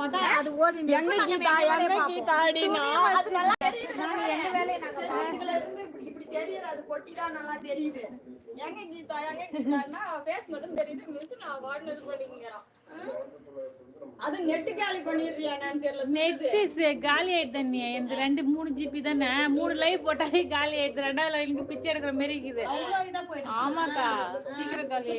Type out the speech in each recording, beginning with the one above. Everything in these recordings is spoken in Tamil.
மட்டும் அது ஓடி எங்க கீதா எங்க கீதா அப்படின்னா அது நல்லா நாங்க எங்க வேலையை நாங்க இதுல இருந்து இப்படி தெரியுது. அது கொட்டி தான் நல்லா தெரியுது. எங்க கீதா எங்க கீதான்னா ஃபேஸ் மட்டும் தெரியுது. மிஸ் நான் வாடினது பண்ணிக்கிறான் அது நெட்டு காலி பண்ணிடுறியா நான் தெரியல நெட்டு சே- காலி ஆயிடுது நீ இந்த ரெண்டு மூணு ஜிபி தானே? மூணு லைவ் போட்டாலே காலி ஆயிடுது ரெண்டாவது லைவ்க்கு பிச்சை எடுக்கிற மாதிரி இருக்குது. ஆமாக்கா சீக்கிரம் காலி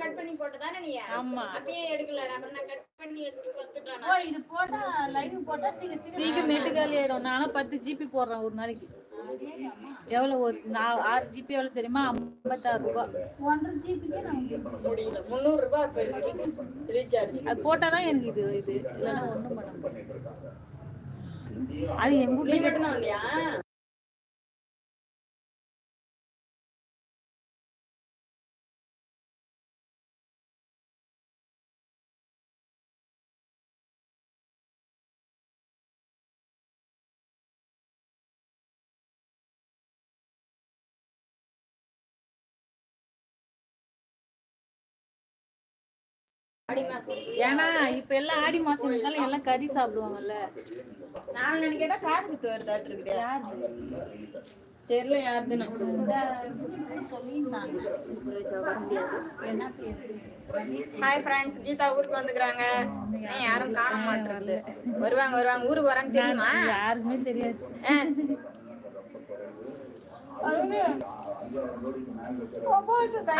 கட் பண்ணி போட்டதானே நீ? ஆமா. அப்பயே எடுக்கல அப்புறம் நான் கட் பண்ணி வச்சுட்டு வந்துட்டானா ஓ இது போட்டா லைவ் போட்டா சீக்கிரம் சீக்கிரம் சீக்கிரம் நெட்டு காலி ஆயிடும். நானும் பத்து ஜிபி போடுறேன் ஒரு நாளைக்கு. எவ்வளவு ஒரு நான் ஆறு ஜிபி எவ்வளவு தெரியுமா? ஐம்பத்தாறு ரூபாய் ஒன்றரை ஜிபிக்கே நமக்கு முடியல. முந்நூறு ரூபாய் இப்ப ரீசார்ஜ் அது போட்டாதான் எனக்கு இது இது. இல்லைன்னா ஒண்ணும் பண்ண முடியாது. அது எங்க நீ வீட்டுல ஏன்னா இப்ப எல்லாம் ஆடி மாசம் இருந்தாலும் எல்லாம் கறி சாப்பிடுவாங்கல்ல. நான் நினைக்கிறதா காது குத்து வருதாட்டு இருக்குது. தெரியல யாருதுன்னு சொல்லியிருந்தாங்க. ஹாய் ஃப்ரெண்ட்ஸ் கீதா ஊருக்கு வந்துக்கிறாங்க. ஏன் யாரும் காண மாட்டேறது வருவாங்க வருவாங்க. ஊருக்கு வரான்னு தெரியுமா? யாருக்குமே தெரியாது.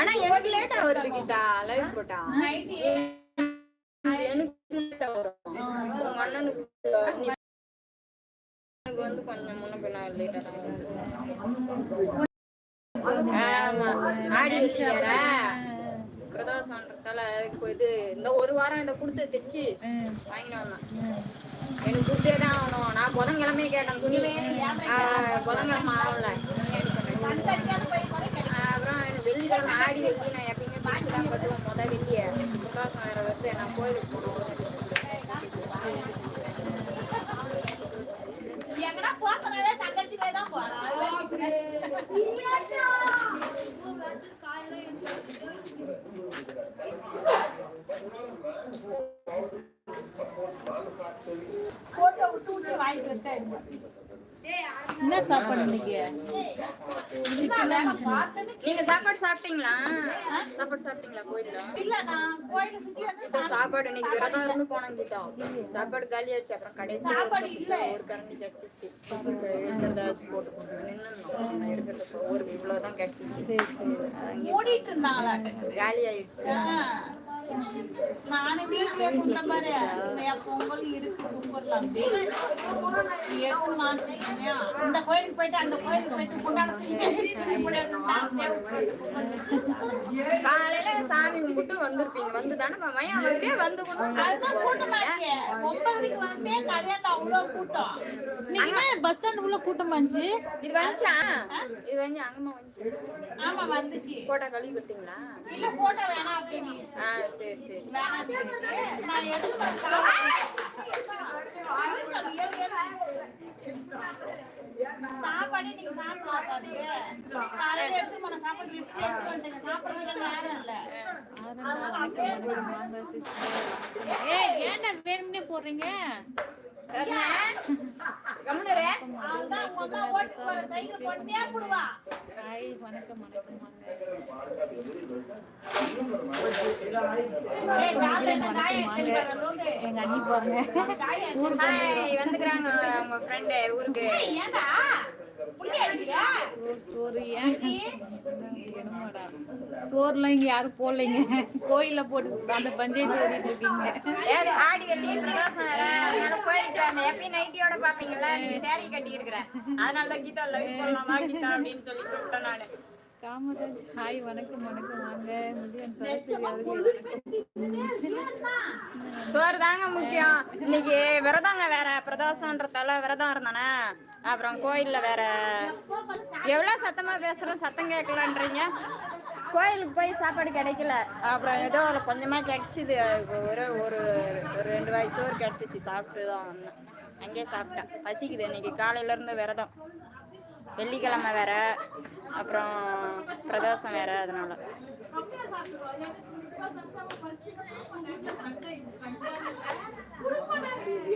ஆனா எனக்கு லேட்டா வருது கீதா. லைவ் போட்டா. எனக்கு லேட்டா வரும் அண்ணனுக்கு எனக்கு வந்து கொஞ்சம் முன்ன பின்ன லேட்டா தான் வருது ஆமா. ஆடி வச்சியாரா பிரதோஷன்றதால இப்போ இது இந்த ஒரு வாரம் இதை கொடுத்து தைச்சு வாங்கிட்டு வந்தேன். எனக்கு கொடுத்தே தான் ஆகணும். நான் புதன்கிழமையே கேட்டேன். துணி ஆ, புதன்கிழமை ஆகல. துணி அப்புறம் எனக்கு வெள்ளிக்கிழமை ஆடி வெள்ளி நான் போட்டோ விட்டு விட்டு வாங்கிட்டு வச்சா என்ன சாப்பாடு இன்னைக்கு? நீங்க சாப்பாடு சாப்பிட்டீங்களா? சாப்பாடு சாப்பிட்டீங்களா கோயில்ல? இல்ல நான் கோயில சுத்தி வந்து இப்ப சாப்பாடு இன்னைக்கு விரதம் இருந்து போனோம் கீதா சாப்பாடு காலி ஆச்சு அப்புறம் கடைசி சாப்பாடு இல்ல. ஒரு கரண்டி கிடைச்சிச்சு. இருக்கிறத வச்சு போட்டு இருக்கிறத ஒரு இவ்வளவுதான் கிடைச்சிச்சு. மூடிட்டு இருந்தாங்களாட்டுங்க காலி ஆயிடுச்சு. நானே வீட்டுல மாதிரி என் பொங்கல் இருக்கு கும்பிடலாம் எடுத்து மாட்டேன் இந்த கோயிலுக்கு போயிட்டு அந்த கோயிலுக்கு போயிட்டு காலையில சாமி கும்பிட்டு வந்திருப்பீங்க. வந்து தானே அப்படியே வந்து அதுதான் கூட்டமாச்சு. ஒன்பதரைக்கு வந்தே கல்யாணம் அவ்வளோ கூட்டம். இன்னைக்கு பஸ் ஸ்டாண்ட் உள்ள கூட்டமா இருந்துச்சு இது வந்துச்சா? இது வந்து அங்கம்மா வந்துச்சு. ஆமா வந்துச்சு. போட்டா கழுவி விட்டீங்களா இல்ல போட்டோ வேணாம் அப்படின்னு. ஆ சரி சரி. வேணாம் நான் எடுத்து சாப்பாடு நீங்க சாப்பிடலாம் காலையில எடுத்து போன சாப்பாடு எடுத்து இல்ல. அதனால அப்படியே ஏய் ஏன்டா வேணும்னே போடுறீங்க? கம்முனரே அவன்தான் உங்க எங்க அண்ணி வந்துக்கிறாங்க ஃப்ரெண்டு ஊருக்கு சோறுலாம் இங்க யாரும் போடலைங்க கோயில போட்டு அந்த பஞ்சாயத்து ஓடிட்டு இருக்கீங்க ஆடி வெள்ளி பிரதோஷம் வேற அதனால போயிட்டு அந்த நைட்டியோட நீங்க சேரீ கட்டி இருக்கிறேன் அதனால கீதா கீதா அப்படின்னு சொல்லி கூப்பிட்டேன் நானு காமராஜ் ஹாய் வணக்கம் வணக்கம் வாங்க. முதியன் சோறு தாங்க முக்கியம். இன்னைக்கு விரதங்க வேற பிரதோஷன்றதால விரதம் இருந்தானே. அப்புறம் கோயில்ல வேற எவ்வளவு சத்தமா பேசுறோம் சத்தம் கேட்கலன்றீங்க. கோயிலுக்கு போய் சாப்பாடு கிடைக்கல. அப்புறம் ஏதோ ஒரு கொஞ்சமா கிடைச்சிது. ஒரு ஒரு ஒரு ரெண்டு வாய் சோறு கிடைச்சிச்சு சாப்பிட்டு தான் வந்தேன். அங்கேயே சாப்பிட்டேன். பசிக்குது இன்னைக்கு. காலையில இருந்து விரதம். வெள்ளிக்கிழமை வேற அப்புறம் பிரதோஷம் வேற அதனால.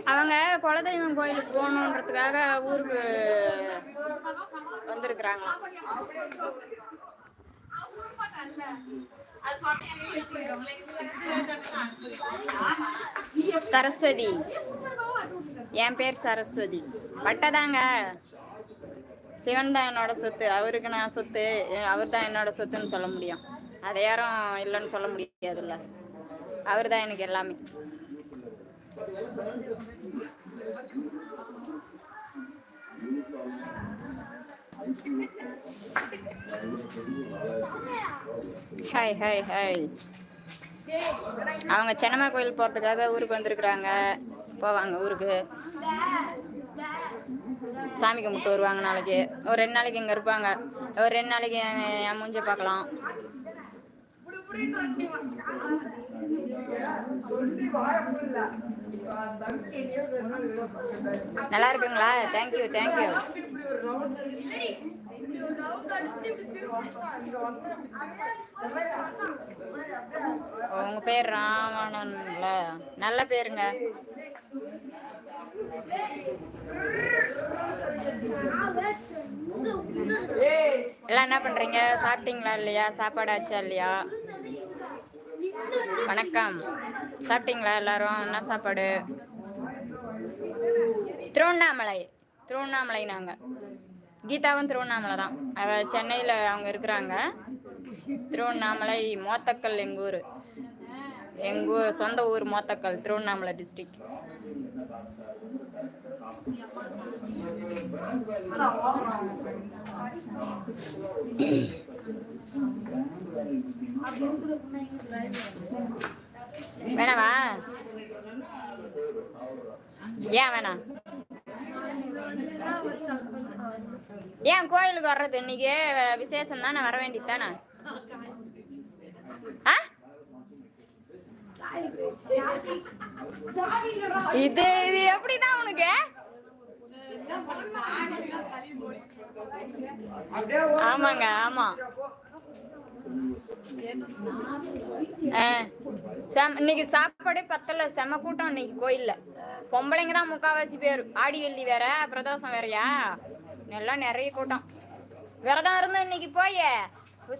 அவங்க குலதெய்வம் கோயிலுக்கு போகணுன்றதுக்காக ஊருக்கு வந்திருக்கிறாங்க. சரஸ்வதி. என் பேர் சரஸ்வதி. பட்டதாங்க சிவன் தான் என்னோட சொத்து அவருக்கு நான் சொத்து அவர் தான் என்னோட சொத்துன்னு சொல்ல முடியும். அதை யாரும் இல்லைன்னு சொல்ல முடியாதுல்ல. அவர் தான் எனக்கு எல்லாமே. ஹாய் ஹாய் ஹாய் அவங்க சென்னம்மா கோயில் போகிறதுக்காக ஊருக்கு வந்திருக்கிறாங்க. போவாங்க ஊருக்கு. சாமி கும்பிட்டு வருவாங்க நாளைக்கு. ஒரு ரெண்டு நாளைக்கு இங்கே இருப்பாங்க. ஒரு ரெண்டு நாளைக்கு என் மூஞ்சை பார்க்கலாம். நல்லா இருக்குங்களா தேங்க்யூ தேங்க்யூ உங்க பேர் ராமணன்ல நல்ல பேருங்க. எல்லாம் என்ன பண்றீங்க? சாப்பிட்டீங்களா இல்லையா? சாப்பாடு ஆச்சா இல்லையா? வணக்கம். சாப்பிட்டீங்களா எல்லாரும்? என்ன சாப்பாடு? திருவண்ணாமலை. திருவண்ணாமலை நாங்கள் கீதாவும் திருவண்ணாமலை தான். அவ சென்னையில் அவங்க இருக்கிறாங்க. திருவண்ணாமலை மோத்தக்கல் எங்கள் ஊர். எங்கள் ஊர் சொந்த ஊர் மோத்தக்கல் திருவண்ணாமலை டிஸ்ட்ரிக்ட் வேணாவா? ஏன் வேணாம்? ஏன் கோயிலுக்கு வர்றது இன்னைக்கு? விசேஷம் தானே வர வேண்டியது தானே? ஆ? இது இது எப்படிதான் உனக்கு? ஆமாங்க ஆமா. இன்னைக்கு சாப்பாடே பத்தல செம கூட்டம் இன்னைக்கு கோயில்ல. பொம்பளைங்க தான் முக்காவாசி பேர். ஆடி வெள்ளி வேற பிரதோஷம் வேறயா? எல்லாம் நிறைய கூட்டம். விரதம் இருந்தோம் இன்னைக்கு போய்.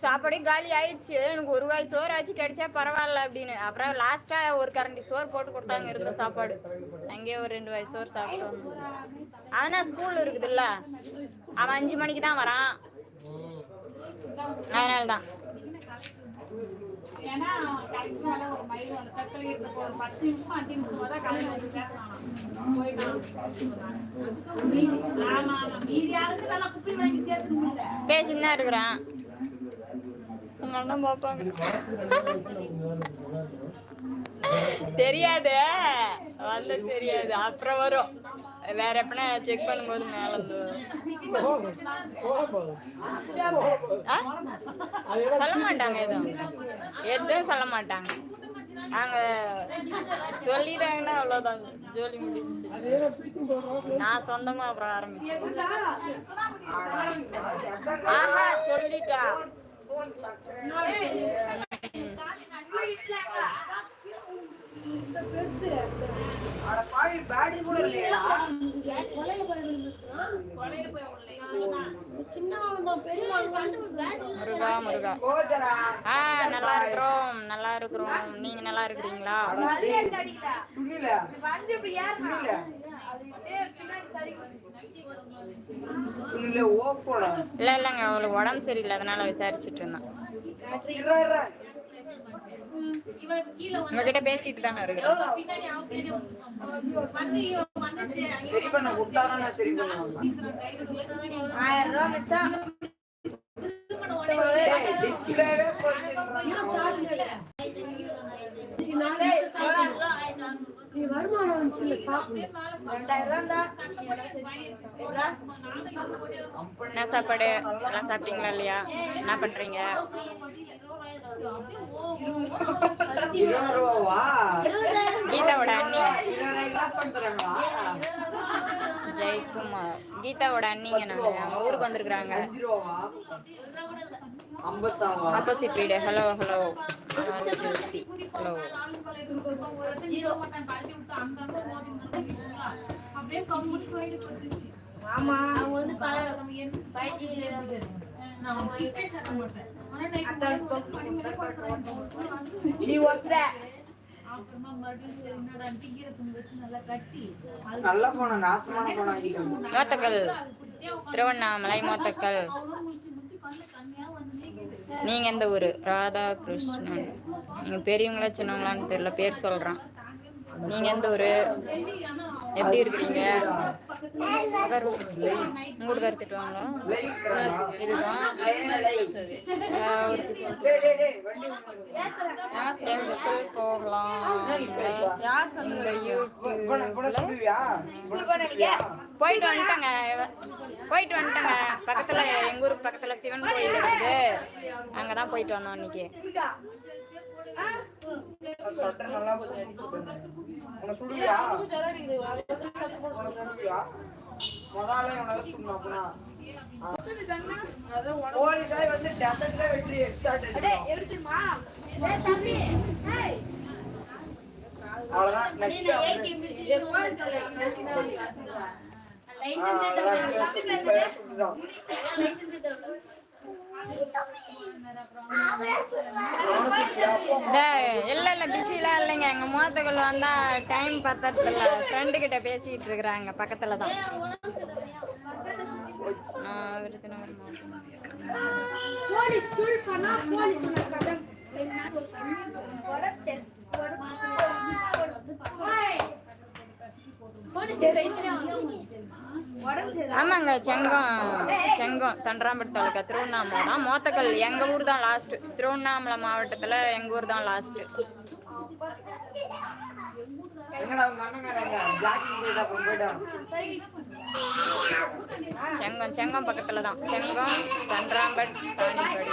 சாப்பாடே காலி ஆயிடுச்சு. எனக்கு ஒரு வாய் சோறு ஆச்சு கிடைச்சா பரவாயில்ல அப்படின்னு. அப்புறம் லாஸ்டா ஒரு கரண்டி சோறு போட்டு கொடுத்தாங்க இருந்த சாப்பாடு. அங்கேயே ஒரு ரெண்டு வாய் சோறு சாப்பிட்டு வந்தோம். ஸ்கூல் இருக்குதுல்ல. அவன் அஞ்சு மணிக்கு தான் வரான். அதனால தான். ஏன்னா கரெக்ட் மேல ஒரு மைல் ஒரு சர்க்கிள் இருந்தப்போ ஒரு பத்து நிமிஷம் அஞ்சு நிமிஷம் தான் கலைஞர் வந்து பேசலாம் போயிட்டான். ஆமா ஆமா மீதி ஆளுக்கு நல்லா குப்பி வாங்கி சேர்த்து முடியல பேசின்னு தான் இருக்கிறான் உங்க அண்ணன் பார்ப்பாங்க தெரியாது. வந்து தெரியாது. அப்புறம் வரும். வேற எப்பனா செக் பண்ணும்போது மேல? சொல்ல மாட்டாங்க எதுவும். எதுவும் சொல்ல மாட்டாங்க. நாங்க சொல்லிட்டாங்கன்னா அவ்வளோதான் ஜோலி முடிஞ்சு நான் சொந்தமா அப்புறம் ஆரம்பிச்சேன் ஆஹா சொல்லிட்டா. முருகா முருகா. ஆ நல்லா இருக்கிறோம் நல்லா இருக்கிறோம். நீங்க நல்லா இருக்கிறீங்களா? இல்ல இல்லைங்க அவளுக்கு உடம்பு சரியில்லை அதனால விசாரிச்சிட்டு இருந்தேன். உங்ககிட்ட பேசிட்டு தானே பண்ணுவாங்க ஆயிரம் ரூபா மிச்சம். டிஸ்பிளேவே போச்சு நீ வருமானம் சாப்பிடு. என்ன சாப்பாடு? எல்லாம் சாப்பிட்டீங்களா இல்லையா? என்ன பண்றீங்க? கீதாவோட அண்ணி. ஜெயக்குமார். கீதாவோட அண்ணிங்க நாங்க அவங்க ஊருக்கு வந்திருக்கிறாங்க. ஆப்போசிட் வீடு. ஹலோ ஹலோ ஜோசி நல்ல போன நாசமான போன மோத்தக்கல் திருவண்ணாமலை மோத்தக்கல் நீங்க எந்த ஊரு? ராதாகிருஷ்ணன். நீங்க பெரியவங்களா சின்னவங்களான்னு தெரியல பேர் சொல்றான். நீங்க எந்த ஊரு? எப்படி இருக்கிறீங்க? மூடு கருத்துட்டு வாங்க இதுதான் போகலாம் போயிட்டு வந்துட்டேங்க. போயிட்டு வந்துட்டேங்க. பக்கத்துல எங்க ஊருக்கு பக்கத்துல சிவன் கோயில் இருக்குது. அங்கதான் போயிட்டு வந்தோம் இன்னைக்கு. சொட்டர் நல்லா உன சுடுவியா உன சுடுவியா முதல்ல உனக்கு சுடணும் அப்பனா போலீஸாய் வந்து டெசர்ட்ல வெற்றி அவ்வளவுதான் நெக்ஸ்ட் இல்ல இல்ல பிஸிலாம் இல்லைங்க. எங்க மூத்தக்குள்ள வந்தா டைம் பத்தறது இல்ல ஃப்ரெண்டு கிட்ட பேசிட்டு இருக்கிறாங்க பக்கத்துல தான். விருதுநகர் மாவட்டம் போலீஸ் ஸ்கூல் பண்ணா போலீஸ் நடக்கட்டும் ஆமாங்க செங்கம். செங்கம். தண்டராம்பட்டு தாலுக்கா திருவண்ணாமலை தான் மோத்தக்கல் எங்க ஊர் தான் லாஸ்ட் திருவண்ணாமலை மாவட்டத்துல எங்க ஊர் தான் லாஸ்ட் எங்கடா உங்க அண்ணங்காரங்க? பிளாக்கிங் போயிட்டு அப்புறம் போயிட்டான் செங்கம் செங்கம் பக்கத்துல தான் செங்கம் தண்டராம்பட் தானிப்படி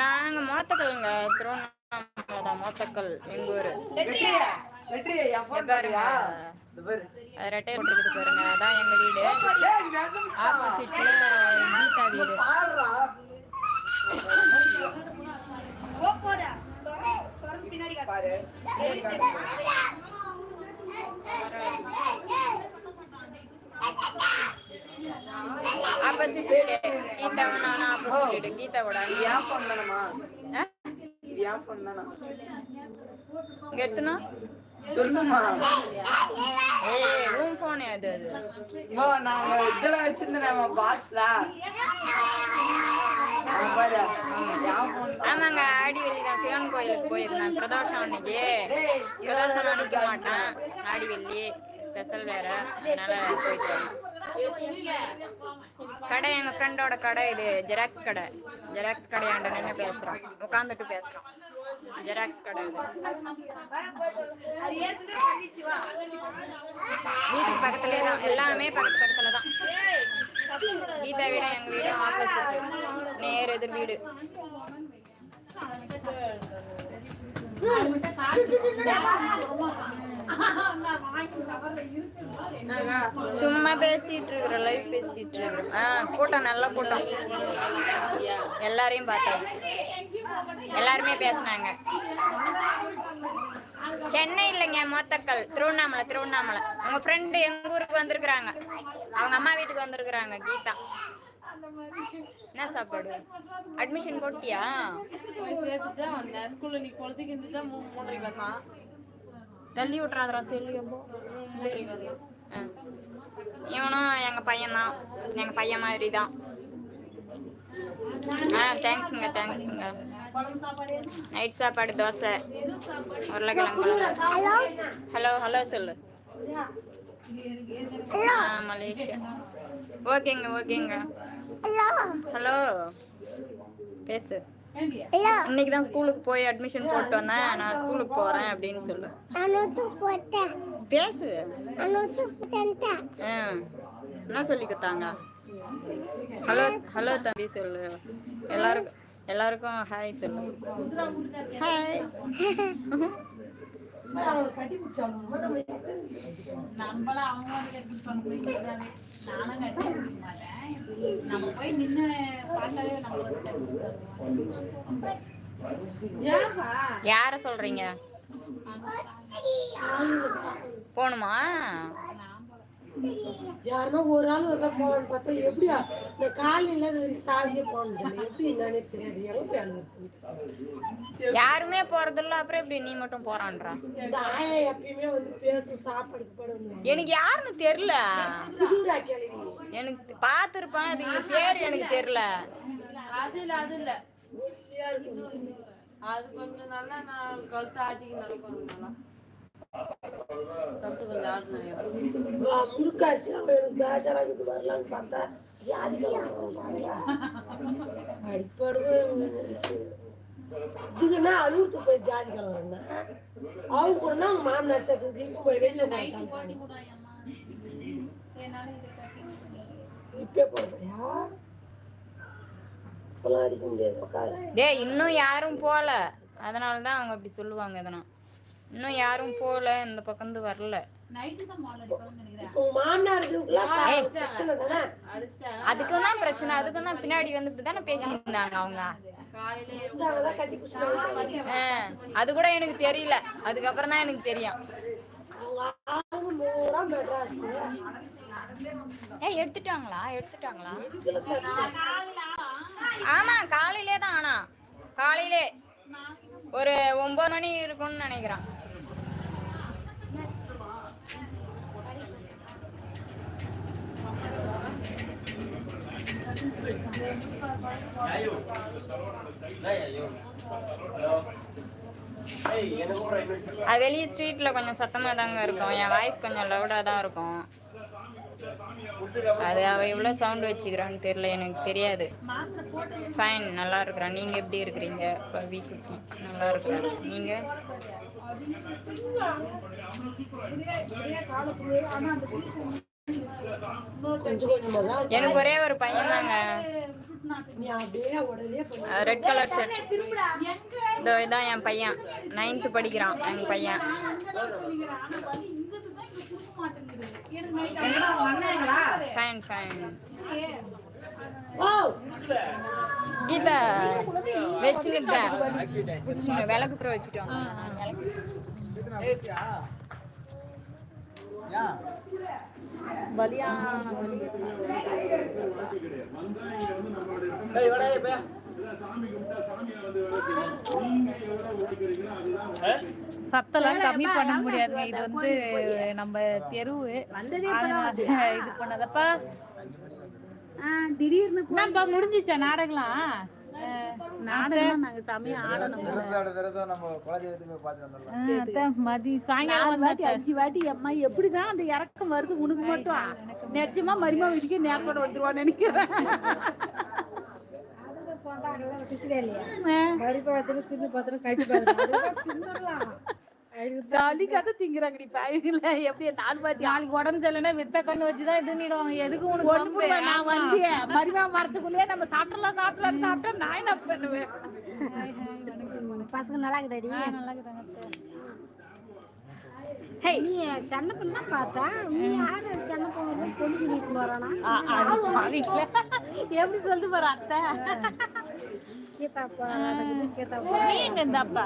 நாங்க மோத்தக்கல்ங்க. திருவண்ணாமலை தான் மோத்தக்கல் எங்க ஊரு. வெற்றி வெற்றி என் போன் பாருயா இந்த பாரு. அது ரெட்டை போட்டுக்கிட்டு பாருங்க. அதான் எங்க வீடு. ஆப்போசிட்ல கீதா வீடு. ஆப்போசிட் வீடு. கீதாவும் நானும் ஆப்போசிட் வீடு. கீதாவோட. இது என் போன் தானம்மா? ஆ? இது என் போன் தானா? எடுத்துனா சொல்லுமா. உன் ஃபோன் அது அது நாங்க இதுல வச்சிருந்தேன் பாக்ஸ்ல போன் ஆமாங்க ஆடி வெள்ளி தான். சிவன் கோயிலுக்கு போயிருந்தேன். பிரதோஷம் அன்னைக்கு. பிரதோஷம் அன்னைக்க மாட்டேன். ஆடி வெள்ளி. ஸ்பெஷல் வேற. அதனால போயிட்டு கடை எங்க ஃப்ரெண்டோட கடை இது ஜெராக்ஸ் கடை. ஜெராக்ஸ் கடையாண்ட நின்று பேசுறோம் உட்காந்துட்டு பேசுறோம் ஜெராக்ஸ் கடை வீட்டுக்கு பக்கத்துலேயே தான். எல்லாமே பக்கத்து பக்கத்துல தான். கீதா விட எங்க வீடு ஆப்போசிட் நேர் எதிர் வீடு. சும்மா பேசிட்டு இருக்கிற லைவ் பேசிட்டு இருக்கிறோம் ஆ கூட்டம் நல்ல கூட்டம். எல்லாரையும் பார்த்தாச்சு. எல்லாருமே பேசுனாங்க. சென்னை இல்லைங்க மொத்தக்கல். திருவண்ணாமலை திருவண்ணாமலை. உங்க ஃப்ரெண்டு எங்க ஊருக்கு வந்திருக்கிறாங்க? அவங்க அம்மா வீட்டுக்கு வந்திருக்கிறாங்க கீதா. என்ன சாப்பாடு? அட்மிஷன் போட்டியா? சேர்த்துட்டு தான் வந்தேன். ஸ்கூல்ல நீ பொழுதுக்கு இருந்துட்டு தான் மூணு மூன்றரைக்கு வந்தான். தள்ளி மூன்றரைக்கு வந்தான் ஆ. இவனும் எங்க பையன்தான். எங்க பையன் மாதிரி தான் ஆ தேங்க்ஸுங்க தேங்க்ஸுங்க. நைட் சாப்பாடு தோசை உருளைக்கிழங்கு ஹலோ? ஹலோ சொல்லு. மலேசியா. ஓகேங்க ஓகேங்க. ஹலோ? பேசு. இன்னைக்கு தான் ஸ்கூலுக்கு போய் அட்மிஷன் போட்டு வந்தேன். நான் ஸ்கூலுக்கு போறேன் அப்படின்னு சொல்லு. பேசு. என்ன சொல்லி கொடுத்தாங்க? ஹலோ ஹலோ தம்பி சொல்லு. எல்லாருக்கும் எல்லாருக்கும் ஹாய் சொல்லு. ஹாய் நம்மள அவங்க வந்து பண்ண நானும் கட்டி மாட்டேன். நம்ம போய் நின்று பார்த்தாலே நம்ம வந்து யார சொல்றீங்க? போகணுமா யாருன்னா ஒரு ஆள் வந்தா போகலான்னு பார்த்தா எப்படியா? இந்த காலையில சாவியே போனது எப்படி என்னன்னே தெரியாது. போய்? அனுபவிச்சு யாருமே போறதில்ல அப்புறம் எப்படி நீ மட்டும் போறான்றா? இந்த ஆயா எப்பயுமே வந்து பேசும் சாப்பாடுக்கு படம் எனக்கு யாருன்னு தெரியல. எனக்கு பார்த்துருப்பேன் அது பேர் எனக்கு தெரியல. அது இல்ல அது இல்ல. அது கொஞ்சம் நல்லா நான் கழுத்து ஆட்டிக்கு நடக்கும் நல்லா. கழுத்து எனக்கு வரலான்னு பார்த்தா ஜாதி அடிப்படுவேன் இதுக்குன்னா அழுகுத்து போய் ஜாதி கலவரம்னா அவங்க கூட தான் அவங்க மாமனார் சத்துக்கு இப்போ வெளியில இப்பே போடுறியா இப்பெல்லாம் அடிக்க முடியாது டேய் இன்னும் யாரும் போல. அதனால தான் அவங்க அப்படி சொல்லுவாங்க எதனா இன்னும் யாரும் போல இந்த பக்கம் இருந்து வரல அதுக்கும் தான்? பிரச்சனை அதுக்கும் தான் பின்னாடி வந்து இப்படி தானே பேசியிருந்தாங்க அவங்க. அது கூட எனக்கு தெரியல. அதுக்கப்புறம் தான் எனக்கு தெரியும். ஏ எடுத்துட்டாங்களா? எடுத்துட்டாங்களா? ஆமா காலையிலே தான் ஆனா. காலையிலே ஒரு ஒன்பது மணி இருக்கும்னு நினைக்கிறேன். அது வெளியே ஸ்ட்ரீட்ல கொஞ்சம் சத்தமா தாங்க இருக்கும். என் வாய்ஸ் கொஞ்சம் லவுடா தான் இருக்கும். அது அவ எவ்வளவு சவுண்ட் வச்சுக்கிறான்னு தெரியல. எனக்கு தெரியாது. ஃபைன் நல்லா இருக்கிறான் நீங்க எப்படி இருக்கிறீங்க? வி ஃபிஃப்டி நல்லா இருக்கிறான் நீங்க? எனக்கு ஒரே ஒரு பையன் தாங்க. ரெட் கலர் ஷர்ட் இந்த இதான் என் பையன். நைன்த்து படிக்கிறான் எங்க பையன். ஃபைன் ஃபைன் கீதா வச்சுக்கிட்ட விளக்கு அப்புறம் வச்சுட்டோம். சத்தெல்லாம் கம்மி பண்ண முடியாதுங்க இது வந்து நம்ம தெருவு. இது பண்ணதப்பா? திடீர்னு முடிஞ்சிச்சா நாடகம்லாம்? நாடகம் நாங்க செமையா ஆடணும் மதி சாயங்காலம் வாட்டி அஞ்சு வாட்டி அம்மா எப்படிதான் அந்த இறக்கம் வருது? உனக்கு மட்டும் நிச்சயமா மரிமா வீட்டுக்கு நேரத்தோட வந்துருவான்னு நினைக்கிறேன். சாலி கதை திங்கிறாங்கடி பாவிங்கள எப்படி நாலு வாட்டி நாளைக்கு உடம்பு சரியில்லைன்னா வித்த கண்ணு வச்சுதான் இது எதுக்கு உனக்கு ஒண்ணு நான் வந்து மரிமா மரத்துக்குள்ளேயே நம்ம சாப்பிடலாம் சாப்பிடலாம் சாப்பிட்டா நான் என்ன பண்ணுவேன்? பசங்க நல்லா இருக்குதாடி? நல்லா நீ சென்ன பண்ணா பார்த்தா நீ யாரு சென்ன பொண்ணு பொண்ணு வீட்டுக்கு வரானா வீட்டுல. எப்படி சொல்லிட்டு போற அத்தை? கீதாப்பா கீதாப்பா நீ எங்க இந்த அப்பா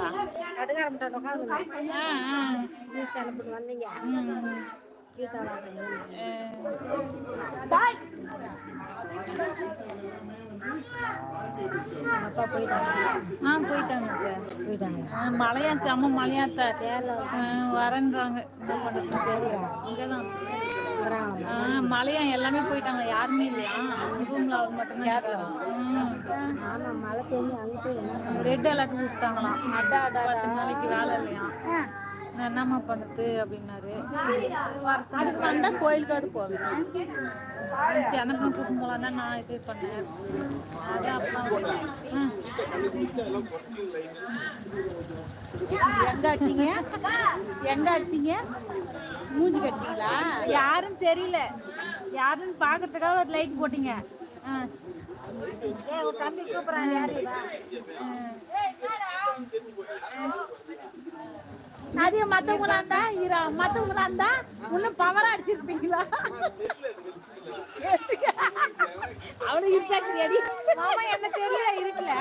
கடுகாரம்ட்ட உட்காந்து ஆ, ஆ. நீ சென்ன பண்ணு வந்தீங்க கீதா அப்பா போயிட்டாங்க ஆ போயிட்டாங்க அத்தை. போயிட்டாங்க மழையா செம்ம மழையா. ஆ, வரேன்றாங்க என்ன பண்றது இங்கதான் ஆ, மழையா எல்லாமே போயிட்டாங்க யாருமே இல்லையா ரூம்ல அவர் மட்டும் ஆமா மழை பெஞ்சு அங்கே போய் என்ன ரெட் அலர்ட் விட்டாங்களாம் பத்து நாளைக்கு வேலை இல்லையா? நான் என்னம்மா பண்ணுறது அப்படின்னாரு. அதுக்கு வந்தா கோயிலுக்கு அது போவேன் எனக்கும் கூட்டம் தான் நான் இது பண்ணேன். அது அப்பா எங்க அடிச்சீங்க? எங்க அடிச்சீங்க? மூஞ்சி கடிச்சிங்களா யாருன்னு தெரியல. யாருன்னு பாக்குறதுக்காக ஒரு லைட் போட்டீங்க. ஆ. தம்பி கூப்பிடுறாங்க அதே மத்தவங்களா இருந்தா இரா மத்தவங்களா இருந்தா இன்னும் பவரா அடிச்சிருப்பீங்களா அவனுக்கு இருட்டாக்கு ரெடி மாமா என்ன தெரியல இருக்கல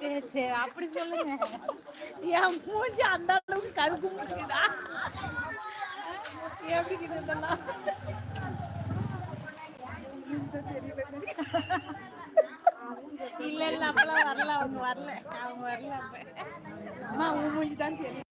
சரி சரி அப்படி சொல்லுங்க என் மூஞ்சி அந்த அளவுக்கு கருப்பு முடியுதா எப்படி இதெல்லாம் இல்ல இல்ல அப்பெல்லாம் வரல அவங்க வரல அவங்க வரல அப்ப. அம்மா உன் தான் தெரியும்.